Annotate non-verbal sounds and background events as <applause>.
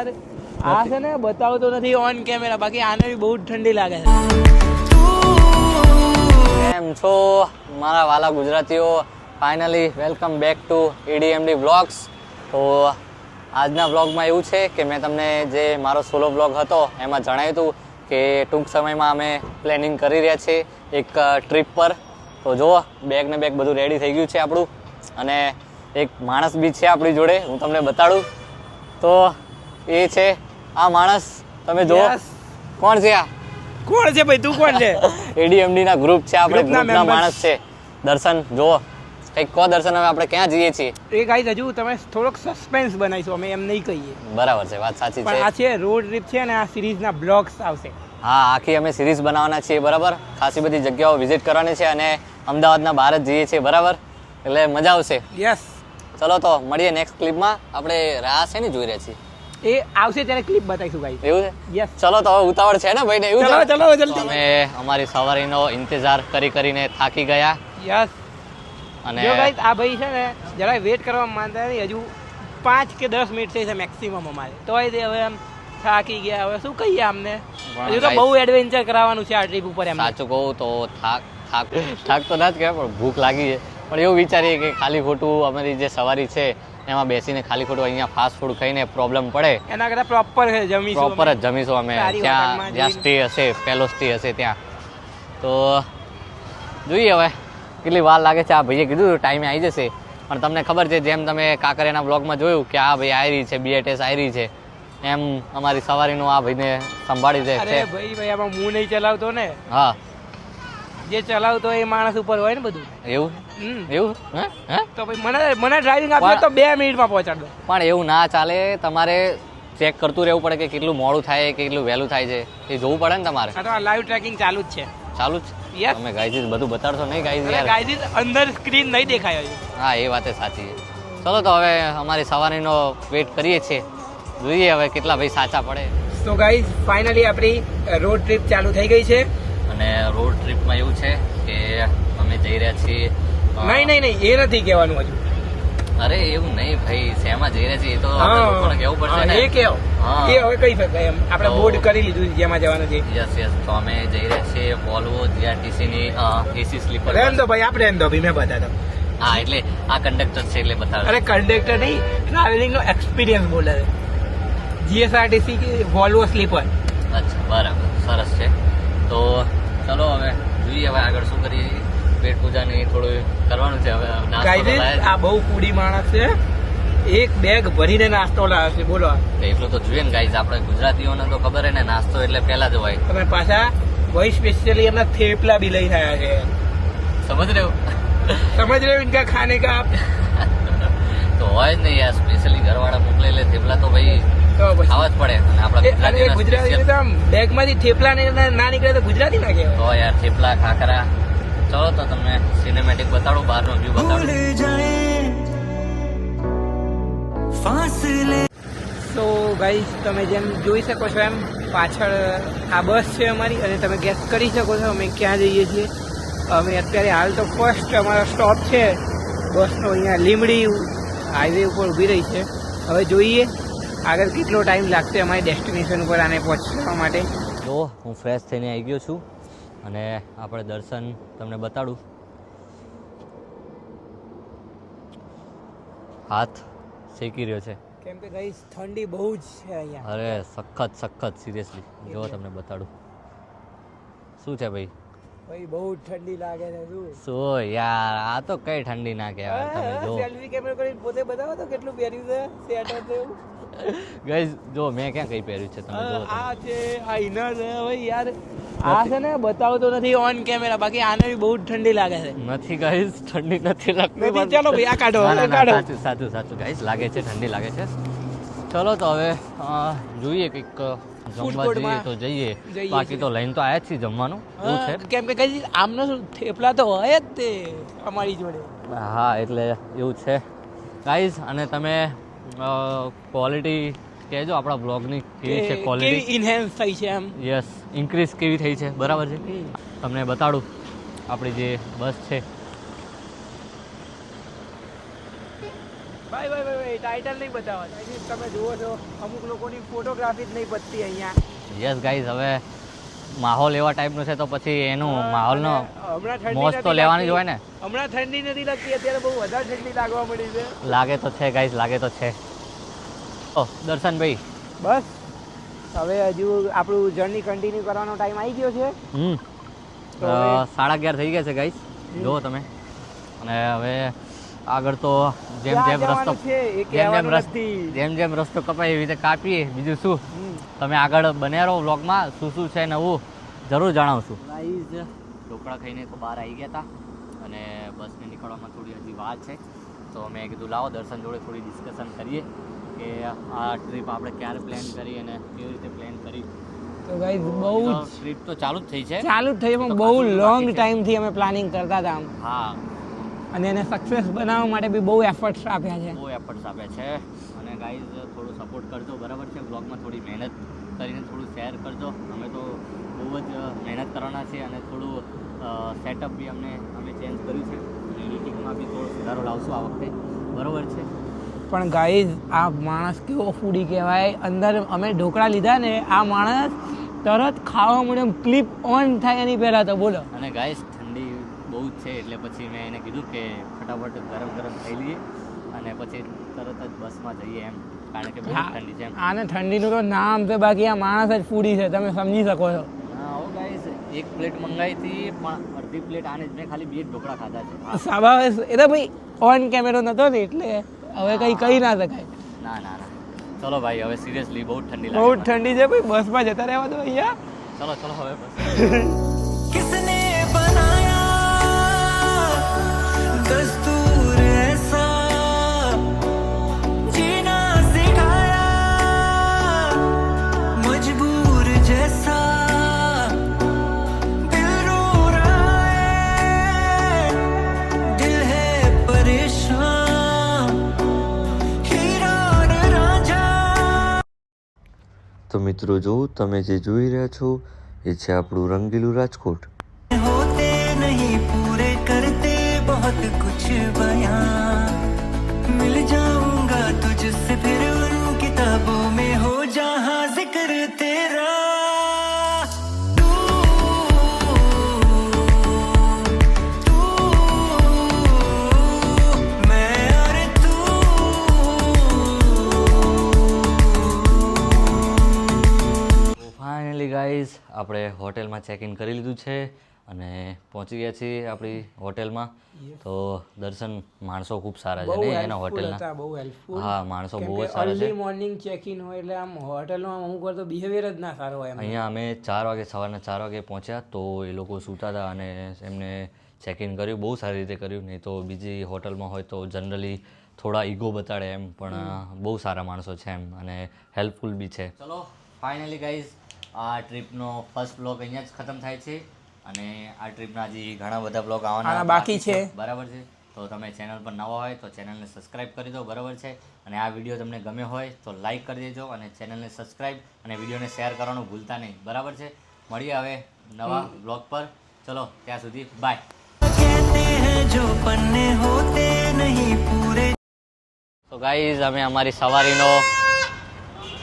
આ છે ને, બતાવતો નથી ઓન કેમેરા બાકી આને બી બહુ ઠંડી લાગે છે. કેમ છો? મારા વાલા ગુજરાતીઓ finally welcome back to ADMD vlogs તો આજના વ્લોગમાં એવું છે કે મેં તમને જે મારો સોલો વ્લોગ હતો, એમાં જણાવ્યું હતું કે ટૂંક સમયમાં અમે પ્લેનિંગ કરી રહ્યા છીએ એક ટ્રીપ પર. તો જુઓ બેગ ને બેગ બધું રેડી થઈ ગયું છે આપણું. અને એક માણસ બી છે આપણી જોડે, હું તમને બતાડું. તો એ છે આ માણસ તમે જો કોણ છે આ? કોણ છે ભાઈ? તું કોણ છે? <laughs> એડીએમડી ના ગ્રુપ છે આપણે ના ગ્રુપના માણસ છે. દર્શન જો કંઈક કો દર્શન હવે આપણે ક્યાં જઈએ છીએ? એ ગાઈસ હજુ તમે થોડોક સસ્પેન્સ બનાવીશું અમે એમ નહીં કહીએ. બરાબર છે વાત સાચી પણ આ છે છે રોડ ટ્રીપ છે અને આ સિરીઝના બ્લોગ્સ આવશે. હા આખી અમે સિરીઝ બનાવવાના છીએ બરાબર? ખાસી બધી જગ્યાઓ વિઝિટ કરવાની છે અને અમદાવાદના બહાર જ જઈએ છીએ બરાબર? એટલે મજા આવશે. યસ ચલો તો મળીએ નેક્સ્ટ ક્લિપમાં આપણે રાહ છે ને જોઈ રહ્યા છીએ. એ આવશે ત્યારે ક્લિપ બતાવીશું ગાઈસ એવું છે? યસ ચલો તો હવે ઉતાવળ છે ને ભાઈ ને એવું ચલો ચલો જલ્દી. અમે અમારી સવારીનો ઇંતજાર કરી કરીને થાકી ગયા. યસ અને જો ગાઈસ આ ભાઈ છે ને જરા વેટ કરવા માંગતા નથી હજુ પાંચ કે દસ મિનિટ થઈ છે મેક્સિમમ અમારે. તોય તે હવે એમ થાકી ગયા હવે શું કહીએ અમને હજુ તો બહુ એડવેન્ચર કરાવવાનું છે આ ટ્રીપ ઉપર એમ. સાચું કહું તો થાક થાક થાક તો ના જ કહેવાય પણ ભૂખ લાગી છે. પણ એવું વિચારીએ કે ખાલી ખોટું અમારી જે સવારી છે એમાં બેસીને ખાલી ખોટું અહીંયા ફાસ્ટ ફૂડ ખાઈને પ્રોબ્લેમ પડે. એના કરતા પ્રોપર જમીશું પ્રોપર જ જમીશું અમે. જ્યાં જ્યાં સ્ટે હશે પહેલો સ્ટે હશે ત્યાં. તો જોઈએ હવે કેટલી વાર લાગે છે આ ભાઈએ કીધું ટાઈમે આવી જશે. પણ તમને ખબર છે જેમ તમે કાંકરિયાના બ્લોગમાં જોયું કે આ ભાઈ આવી રહી છે બીએટેસ આવી રહી છે એમ અમારી સવારીનું આ ભાઈને સંભાળી દે છે. ભાઈ ભાઈ આમાં હું નહીં ચલાવતો ને. હા. જે ચલાવતો એ માણસ ઉપર હોય ને બધું. એવું? એવું? તો ભાઈ મને મને ડ્રાઇવિંગ આપી તો બે મિનિટમાં પહોંચાડ દો. પણ એવું ના ચાલે. તમારે ચેક કરતું રહેવું પડે કે કેટલું મોડું થાય કે કેટલું વહેલું થાય છે. એ જોવું પડે ને તમારે. આ તો લાઈવ ટ્રેકિંગ ચાલુ જ છે. ચાલુ જ? Yes. તમે ગાઈઝીસ બધું બતાડશો નહીં ગાઈઝ યાર? ગાઈઝ અંદર સ્ક્રીન નહીં દેખાય હા એ વાતે સાચી છે. ચલો તો હવે અમારી સવારીનો વેટ કરીએ છીએ. જોઈએ હવે કેટલા ભાઈ સાચા પડે. તો ગાઈઝ ફાઇનલી આપણી રોડ ટ્રીપ ચાલુ થઈ ગઈ છે. અને રોડ ટ્રીપમાં એવું છે કે અમે જઈ રહ્યા છીએ નહીં નહીં નહીં એ નથી કહેવાનું હજુ. અરે એવું નહીં ભાઈ શેમાં જઈ રહ્યા છીએ તો લોકોને કહેવું પડશે ને. એ કેવો. એ હવે કહી શકાય એમ. આપણે તો- બોર્ડ કરી લીધું જેમાં જવાનું છે. યસ યસ તો અમે જઈ રહ્યા છીએ વોલ્વો જીઆરટીસીની એસી સ્લીપર રેન દો ભાઈ આપણે રેન દો ભાઈ મેં બતાતા હા એટલે આ કંડક્ટર છે એટલે બતાવે અરે કંડક્ટર નહીં ટ્રાવેલિંગ નો એક્સપિરિયન્સ બોલે છે. GSRTC Volvo sleeper. અચ્છા બરાબર સરસ છે. તો ચલો હવે જોઈએ હવે આગળ શું કરીએ. પેટ પૂજા ને થોડું કરવાનું છે હવે આ બહુ કુડી માણસ છે. એક બેગ ભરીને નાસ્તો લાવે છે બોલો એટલું તો જોઈએ ને ગાઈઝ આપણે ગુજરાતીઓને તો ખબર હે ને નાસ્તો એટલે પહેલા જ હોય. તમે પાછા ભાઈ સ્પેશિયલી એમના થેપલા બી લઈને આવ્યા છે. સમજ રહ્યો? સમજ રહ્યો ઇનકા ખાને કા તો હોય જ નહીં યાર સ્પેશિયલી ઘરવાળા મોકલેલે થેપલા તો ભાઈ તો પછી ખાવા જ પડે. અને આપણા ગુજરાતી તો આમ બેગમાંથી થેપલા ના નીકળે તો ગુજરાતી ના કહેવાય. તો યાર થેપલા ખાખરા. ચલો તો તમને સિનેમેટિક બતાડો બહારનો વ્યૂ બતાડું. તો ગાઈઝ તમે જેમ જોઈ શકો છો એમ પાછળ આ બસ છે અમારી. અને તમે ગેસ કરી શકો છો અમે ક્યાં જઈએ છીએ. અમે અત્યારે હાલ તો ફર્સ્ટ અમારો સ્ટોપ છે. બસનો અહીંયા લીમડી હાઈવે ઉપર ઊભી રહી છે. હવે જોઈએ. આગળ કેટલો ટાઈમ લાગશે અમારી ડેસ્ટિનેશન ઉપર આને પહોંચવા માટે? જો હું ફ્રેશ થઈને આવી ગયો છું અને આપણે દર્શન તમને બતાડું. હાથ શેકી રહ્યો છે. કેમ કે ગઈ ઠંડી બહુ જ છે અહીંયા. અરે સખત સખત સિરિયસલી જો તમને બતાડું. શું છે ભાઈ? ભાઈ બહુ ઠંડી લાગે છે શું? શું યાર આ તો કઈ ઠંડી ના કહેવાય. તમે જો. સેલ્ફી કેમેરા કરીને પોતે બતાવો તો કેટલું પહેર્યું છે સેટ એવું? ગઈઝ જો મેં ક્યાં કઈ પહેર્યું છે તમે જો આ છે આ ઇનર છે ભાઈ યાર. આ છે ને બતાવતો નથી ઓન કેમેરા બાકી આને બી બહુ ઠંડી લાગે છે. નથી ગાઈઝ ઠંડી નથી લાગતી ચાલો ભાઈ આ કાઢો કાઢો. સાચું સાચું સાચું ગાઈઝ લાગે છે ઠંડી લાગે છે. ચલો તો હવે જોઈએ કંઈક જમવા જઈએ તો જઈએ. બાકી તો લઈને તો આયા જ છીએ જમવાનું. એવું છે? કેમ કે કઈ આમનો થેપલા તો હોય જ તે અમારી જોડે. હા એટલે એવું છે. ગાઈઝ અને તમે ક્વોલિટી કહેજો આપણા બ્લોગની કેવી છે ક્વોલિટી ઇનહેન્સ થઈ છે એમ. યસ ઇન્ક્રીઝ કેવી થઈ છે બરાબર છે? તમને બતાડું આપણી જે બસ છે. ભાઈ ભાઈ ભાઈ ટાઇટલ નહીં બતાવવા તમે જુઓ છો અમુક લોકોની ફોટોગ્રાફી જ નહીં પતતી અહીંયા. યસ ગાઈઝ હવે માહોલ એવા ટાઈપનો છે તો પછી એનું માહોલનો મોજ તો લેવાની જ હોય ને. હમણાં ઠંડી નથી લાગતી અત્યારે બહુ વધારે ઠંડી લાગવા મળી છે. લાગે તો છે ગાઈઝ લાગે તો છે. ઓ દર્શનભાઈ. બસ હવે હજુ આપણું જર્ની કન્ટિન્યુ કરવાનો ટાઈમ આવી ગયો છે. હમ. સાડા અગિયાર થઈ ગયા છે ગાઈઝ જુઓ તમે. અને હવે આગળ તો જેમ જેમ રસ્તો જેમ જેમ રસ્તો જેમ જેમ રસ્તો કપાય એવી રીતે કાપીએ. બીજું શું. તમે આગળ બન્યા રહો વ્લોગમાં. શું શું છે નવું જરૂર જણાવશું. ગાઈઝ ઢોકળા ખાઈને તો બહાર આવી ગયા હતા અને બસને નીકળવામાં થોડી હજી વાત છે. તો મેં કીધું લાવો દર્શન જોડે થોડી ડિસ્કશન કરીએ કે આ ટ્રીપ આપણે ક્યારે પ્લાન કરી અને કેવી રીતે પ્લાન કરી. તો ગાઈઝ બહુ ટ્રીપ તો ચાલુ જ થઈ છે. ચાલુ જ થઈ પણ બહુ લોંગ. ટાઈમથી અમે પ્લાનિંગ કરતા હતા આમ. હા. અને એને સક્સેસ બનાવવા માટે બી બહુ એફર્ટ્સ આપ્યા છે. બહુ એફર્ટ્સ આપ્યા છે. ગાઈઝ થોડો સપોર્ટ કરજો બરાબર છે? બ્લોગમાં થોડી મહેનત કરીને થોડું શેર કરજો. અમે તો બહુ જ મહેનત કરવાના છીએ અને થોડું સેટઅપ બી અમને અમે ચેન્જ કર્યું છે. અને એડિટિંગમાં બી થોડો સુધારો લાવશું આ વખતે. બરાબર છે? પણ ગાઈઝ આ માણસ કેવો ફૂડી કહેવાય? અંદર અમે ઢોકળા લીધા ને આ માણસ તરત ખાવા મળે ક્લિપ ઓન થાય એની પહેલાં તો બોલો. અને ગાઈઝ ઠંડી બહુ જ છે એટલે પછી મેં એને કીધું કે ફટાફટ ગરમ ગરમ ખાઈ લઈએ. અને પછી તરત જ બસમાં જઈએ એમ કારણ કે બહુ ઠંડી છે આને ઠંડીનું તો નામ છે બાકી આ માણસ જ ફૂડી છે તમે સમજી શકો છો. એક પ્લેટ મંગાવી હતી પણ અડધી પ્લેટ આને જ મેં ખાલી બે ઢોકળા ખાધા છે. સ્વાભાવિક એ તો ભાઈ ઓન કેમેરો નતો ને એટલે હવે કઈ કહી ના શકાય. ના ના ના. ચલો ભાઈ હવે સિરિયસલી બહુ ઠંડી બહુ ઠંડી છે ભાઈ બસમાં જતા રહેવા દો અહીંયા. ચલો ચલો હવે બસ. <laughs> તો મિત્રો જો તમે જે જોઈ રહ્યા છો, એ છે આપણું રંગીલું રાજકોટ. હોતે નહીં, પૂરે કરતે બહોત કુછ બયા મિલ જાઉંગા તુજસે ફિર ઉન કિતાબો મેં હો જહાં જિક્ર તેરા. આપણે હોટેલમાં ચેક ઇન કરી લીધું છે અને પહોંચી ગયા છીએ આપણી હોટેલમાં. તો દર્શન માણસો ખૂબ સારા છે ને એના હોટેલના? બહુ હેલ્પફુલ હા માણસો બહુ જ સારા છે. મોર્નિંગ ચેક ઇન હોય એટલે આમ હોટલમાં અમુક વાર તો બિહેવિયર જ ના સારો હોય અહીંયા અમે ચાર વાગે સવારના ચાર વાગે પહોંચ્યા તો એ લોકો સૂતા હતા અને એમને ચેક ઇન કર્યું બહુ સારી રીતે કર્યું. નહીં તો બીજી હોટલમાં હોય તો જનરલી થોડા ઈગો બતાડે એમ પણ બહુ સારા માણસો છે એમ અને હેલ્પફુલ બી છે. ચલો ફાઇનલી ગાઈઝ આ ટ્રીપનો ફર્સ્ટ બ્લોક અહીંયા જ ખતમ થાય છે અને આ ટ્રીપના હજી ઘણા બધા બ્લોક આવવાના બાકી છે. બરાબર છે. તો તમે ચેનલ પર નવા હોય તો ચેનલને સબસ્ક્રાઈબ કરી દો બરાબર છે. અને આ વીડિયો તમને ગમે હોય તો લાઇક કરી દેજો અને ચેનલને સબસ્ક્રાઇબ અને વિડીયોને શેર કરવાનું ભૂલતા નહીં બરાબર છે. મળીએ હવે નવા બ્લોગ પર. ચલો ત્યાં સુધી બાય. જો નહીં પૂરે તો ગાઈઝ અમે અમારી સવારીનો